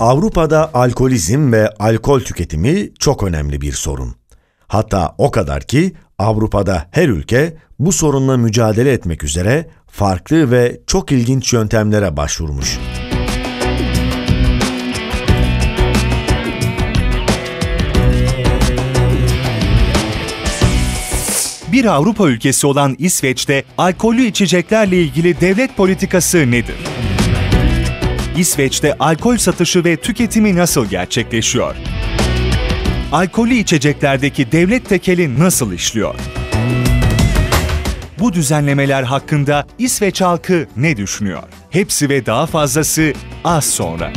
Avrupa'da alkolizm ve alkol tüketimi çok önemli bir sorun. Hatta o kadar ki Avrupa'da her ülke bu sorunla mücadele etmek üzere farklı ve çok ilginç yöntemlere başvurmuş. Bir Avrupa ülkesi olan İsveç'te alkollü içeceklerle ilgili devlet politikası nedir? İsveç'te alkol satışı ve tüketimi nasıl gerçekleşiyor? Alkollü içeceklerdeki devlet tekeli nasıl işliyor? Bu düzenlemeler hakkında İsveç halkı ne düşünüyor? Hepsi ve daha fazlası az sonra.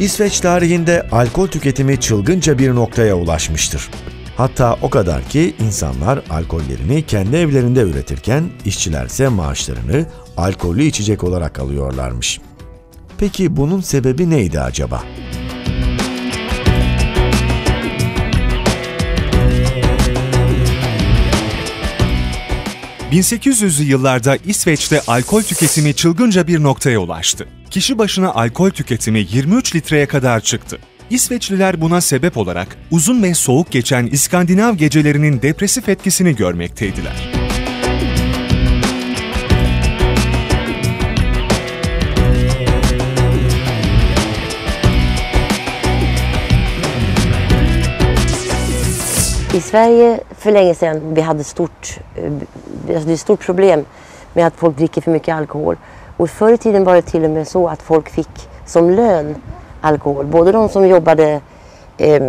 İsveç tarihinde alkol tüketimi çılgınca bir noktaya ulaşmıştır. Hatta o kadar ki insanlar alkollerini kendi evlerinde üretirken işçilerse maaşlarını alkollü içecek olarak alıyorlarmış. Peki bunun sebebi neydi acaba? 1800'lü yıllarda İsveç'te alkol tüketimi çılgınca bir noktaya ulaştı. Kişi başına alkol tüketimi 23 litreye kadar çıktı. İsveçliler buna sebep olarak uzun ve soğuk geçen İskandinav gecelerinin depresif etkisini görmekteydiler. I Sverige för länge sedan vi hade stort, eh, alltså det är stort problem med att folk dricker för mycket alkohol. Och förr i tiden var det till och med så att folk fick som lön alkohol. Både de som jobbade eh,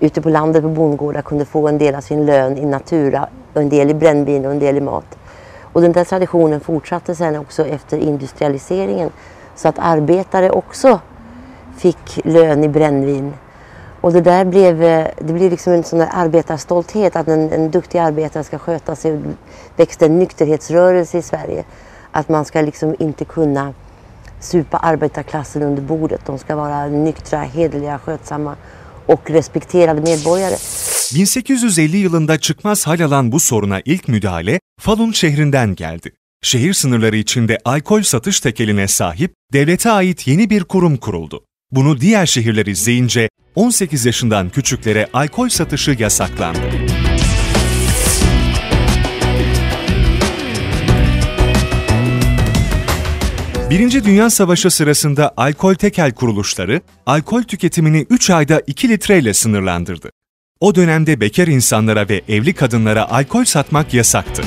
ute på landet på bondgårdar kunde få en del av sin lön i natura, en del i brännvin och en del i mat. Och den där traditionen fortsatte sen också efter industrialiseringen. Så att arbetare också fick lön i brännvin och det där blev, eh, det blev liksom en sån där arbetarstolthet att en, en duktig arbetare ska sköta sig. Det växte en nykterhetsrörelse i Sverige. Att man ska liksom inte kunna supa arbetarklassen under bordet. De ska vara nyktra, hederliga, skötsamma och respekterade medborgare. 1850 yılında çıkmaz hal alan bu soruna ilk müdahale Falun şehrinden geldi. Şehir sınırları içinde alkol satış tekeline sahip devlete ait yeni bir kurum kuruldu. Bunu diğer şehirler izleyince 18 yaşından küçüklere alkol satışı yasaklandı. Birinci Dünya Savaşı sırasında alkol tekel kuruluşları, alkol tüketimini 3 ayda 2 litreyle sınırlandırdı. O dönemde bekar insanlara ve evli kadınlara alkol satmak yasaktı.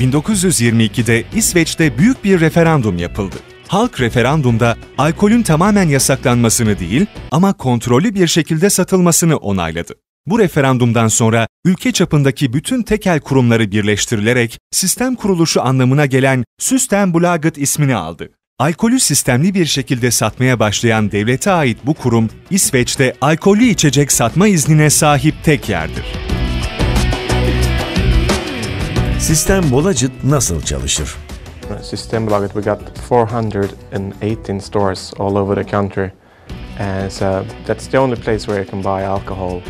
1922'de İsveç'te büyük bir referandum yapıldı. Halk referandumda alkolün tamamen yasaklanmasını değil ama kontrollü bir şekilde satılmasını onayladı. Bu referandumdan sonra ülke çapındaki bütün tekel kurumları birleştirilerek sistem kuruluşu anlamına gelen Systembolaget ismini aldı. Alkolü sistemli bir şekilde satmaya başlayan devlete ait bu kurum, İsveç'te alkollü içecek satma iznine sahip tek yerdir. Sistem Bolacıt nasıl çalışır? Systembolaget, we got 418 stores all over the country. And so that's the only place where you can buy alcohol.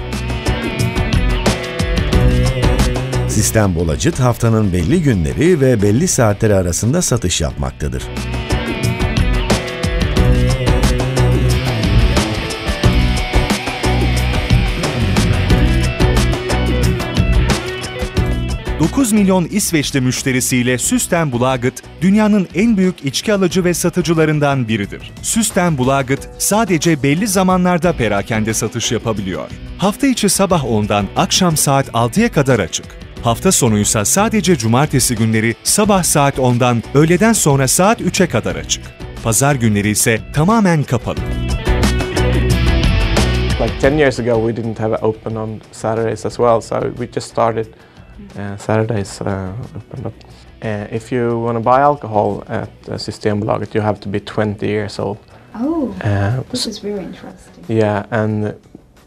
Sistem Bolacıt haftanın belli günleri ve belli saatleri arasında satış yapmaktadır. 9 milyon İsveçli müşterisiyle Systembolaget, dünyanın en büyük içki alıcı ve satıcılarından biridir. Systembolaget sadece belli zamanlarda perakende satış yapabiliyor. Hafta içi sabah 10'dan akşam saat 6'ya kadar açık. Hafta sonuysa sadece cumartesi günleri sabah saat 10'dan öğleden sonra saat 3'e kadar açık. Pazar günleri ise tamamen kapalı. Like 10 years ago we didn't have open on Saturdays as well, so we just started Uh, Saturdays uh, opened up. Uh, if you want to buy alcohol at uh, Systembolaget, you have to be 20 years old. Oh, uh, this is very interesting. Yeah, and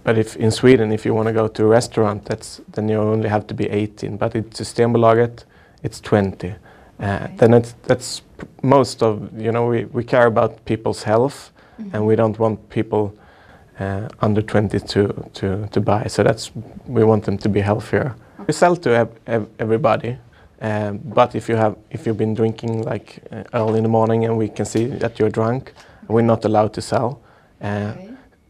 but if in Sweden, if you want to go to a restaurant, that's then you only have to be 18. But in Systembolaget, it's 20. Uh, okay. Then it's that's most of you know we, we care about people's health, mm -hmm. and we don't want people uh, under 20 to, to, to buy. So that's we want them to be healthier. We sell to ev- ev- everybody, um, but if you have if you've been drinking like uh, early in the morning and we can see that you're drunk, we're not allowed to sell. Uh,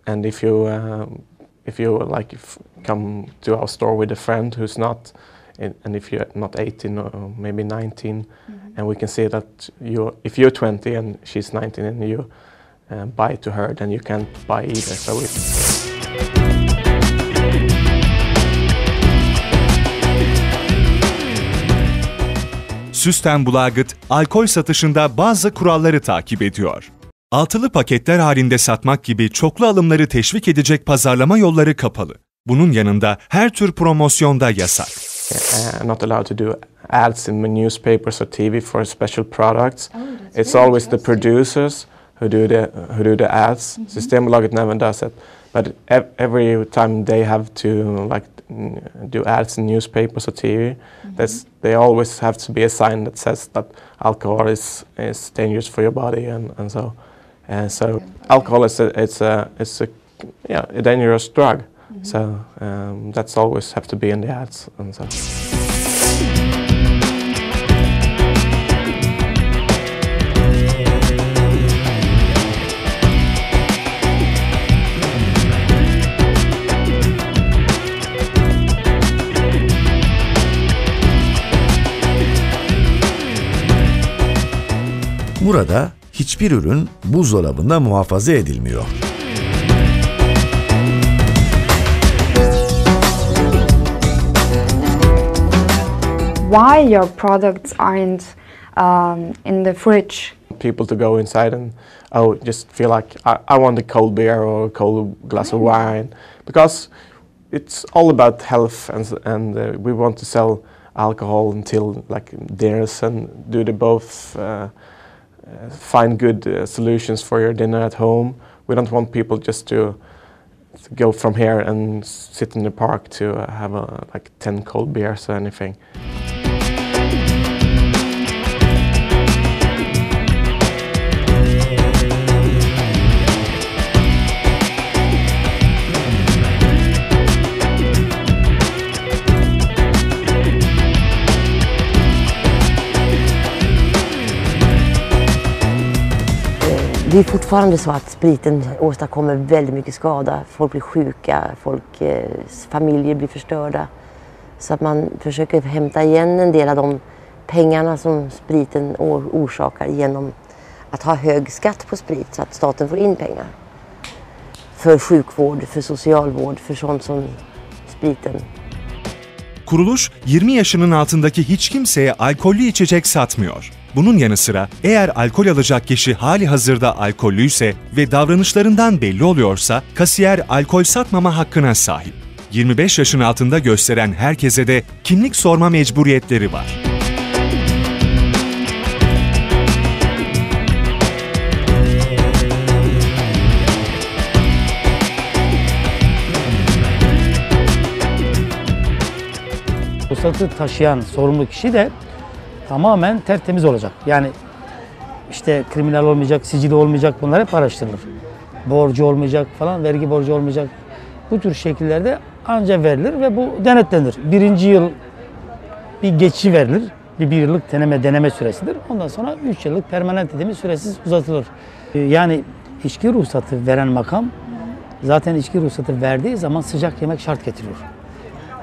And if you um, if you like if come to our store with a friend who's not, and and if you're not 18 or maybe 19, and we can see that you if you're 20 and she's 19 and you uh, buy to her, then you can't buy either. So we, Süsten Bulagıt, alkol satışında bazı kuralları takip ediyor. Altılı paketler halinde satmak gibi çoklu alımları teşvik edecek pazarlama yolları kapalı. Bunun yanında her tür promosyonda yasak. not allowed to do ads in the newspapers or TV for special products. it's always the producers who do the who do the ads. Systembolaget never does it, but ev- every time they have to like do ads in newspapers or TV, that's they always have to be a sign that says that alcohol is is dangerous for your body and and so. And so alcohol is a, it's a it's a yeah a dangerous drug. So um, that's always have to be in the ads and so. Burada hiçbir ürün buzdolabında muhafaza edilmiyor. why your products aren't um, in the fridge. People to go inside and oh just feel like I, I want a cold beer or a cold glass of wine because it's all about health and and uh, we want to sell alcohol until like dinners and do the both uh, find good uh, solutions for your dinner at home. We don't want people just to to go from here and sit in the park to uh, have a, like 10 cold beers or anything. Det är fortfarande så att spriten åstadkommer väldigt mycket skada. Folk blir sjuka, folk, eh, familjer blir förstörda. Så att man försöker hämta igen en del av de pengarna som spriten orsakar genom att ha hög skatt på sprit så att staten får in pengar. För sjukvård, för socialvård, för sånt som spriten Kuruluş 20 yaşının altındaki hiç kimseye alkollü içecek satmıyor. Bunun yanı sıra eğer alkol alacak kişi hali hazırda alkollüyse ve davranışlarından belli oluyorsa kasiyer alkol satmama hakkına sahip. 25 yaşın altında gösteren herkese de kimlik sorma mecburiyetleri var. Ruhsatı taşıyan sorumlu kişi de tamamen tertemiz olacak. Yani işte kriminal olmayacak, sicili olmayacak bunlar hep araştırılır. Borcu olmayacak falan, vergi borcu olmayacak. Bu tür şekillerde anca verilir ve bu denetlenir. Birinci yıl bir geçici verilir. Bir, bir yıllık deneme deneme süresidir. Ondan sonra üç yıllık permanent dediğimiz süresiz uzatılır. Ee, Yani içki ruhsatı veren makam zaten içki ruhsatı verdiği zaman sıcak yemek şart getiriyor.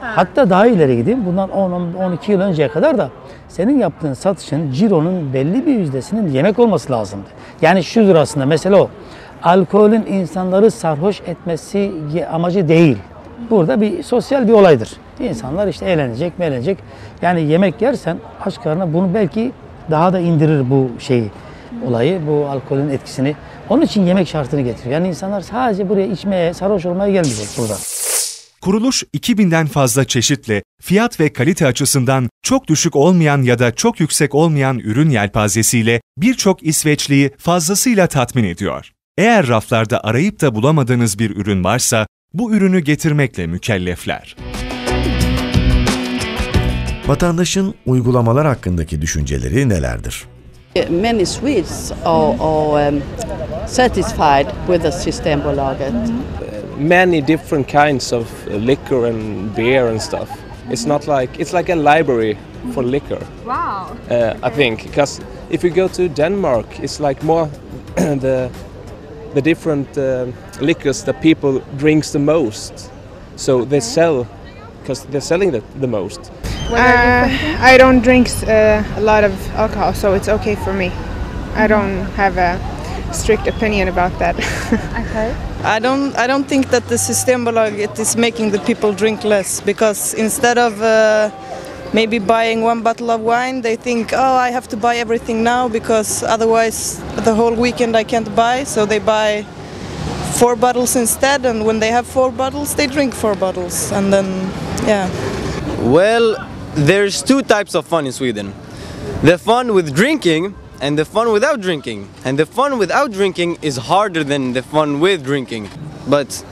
Hatta daha ileri gideyim. Bundan 10-12 yıl önceye kadar da senin yaptığın satışın cironun belli bir yüzdesinin yemek olması lazımdı. Yani şudur aslında mesele o. Alkolün insanları sarhoş etmesi amacı değil. Burada bir sosyal bir olaydır. İnsanlar işte eğlenecek, eğlenecek. Yani yemek yersen aç karnına bunu belki daha da indirir bu şeyi, olayı, bu alkolün etkisini. Onun için yemek şartını getiriyor. Yani insanlar sadece buraya içmeye, sarhoş olmaya gelmeyecek burada. Kuruluş 2000'den fazla çeşitle fiyat ve kalite açısından çok düşük olmayan ya da çok yüksek olmayan ürün yelpazesiyle birçok İsveçliyi fazlasıyla tatmin ediyor. Eğer raflarda arayıp da bulamadığınız bir ürün varsa bu ürünü getirmekle mükellefler. Vatandaşın uygulamalar hakkındaki düşünceleri nelerdir? Many Swedes are, are um, satisfied with the Systembolaget. Many different kinds of uh, liquor and beer and stuff. It's not like it's like a library for liquor. Wow. Uh, I think because if you go to Denmark, it's like more the the different uh, liquors that people drinks the most. So they sell because they're selling the, the most. Uh, I don't drink uh, a lot of alcohol, so it's okay for me. I don't have a strict opinion about that. Okay. I don't. I don't think that the Systembolaget is making the people drink less because instead of uh, maybe buying one bottle of wine, they think, oh, I have to buy everything now because otherwise the whole weekend I can't buy. So they buy four bottles instead, and when they have four bottles, they drink four bottles, and then yeah. Well, there's two types of fun in Sweden. The fun with drinking and the fun without drinking. And the fun without drinking is harder than the fun with drinking. But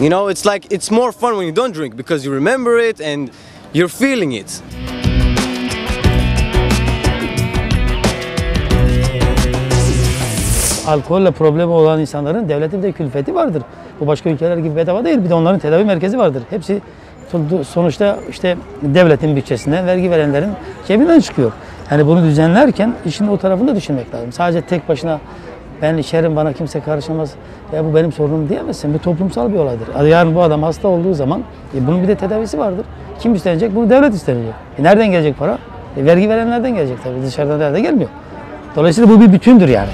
you know, it's like it's more fun when you don't drink because you remember it and you're feeling it. Alkolle problemi olan insanların devletin de külfeti vardır. Bu başka ülkeler gibi bedava değil. Bir de onların tedavi merkezi vardır. Hepsi sonuçta işte devletin bütçesinden, vergi verenlerin cebinden çıkıyor. Yani bunu düzenlerken işin o tarafını da düşünmek lazım. Sadece tek başına ben içerim bana kimse karışamaz. Ya bu benim sorunum diyemezsin. Bu toplumsal bir olaydır. Yarın bu adam hasta olduğu zaman e, bunun bir de tedavisi vardır. Kim üstlenecek? Bunu devlet üstlenecek. E nereden gelecek para? E, vergi verenlerden gelecek tabii. Dışarıdan nerede gelmiyor. Dolayısıyla bu bir bütündür yani.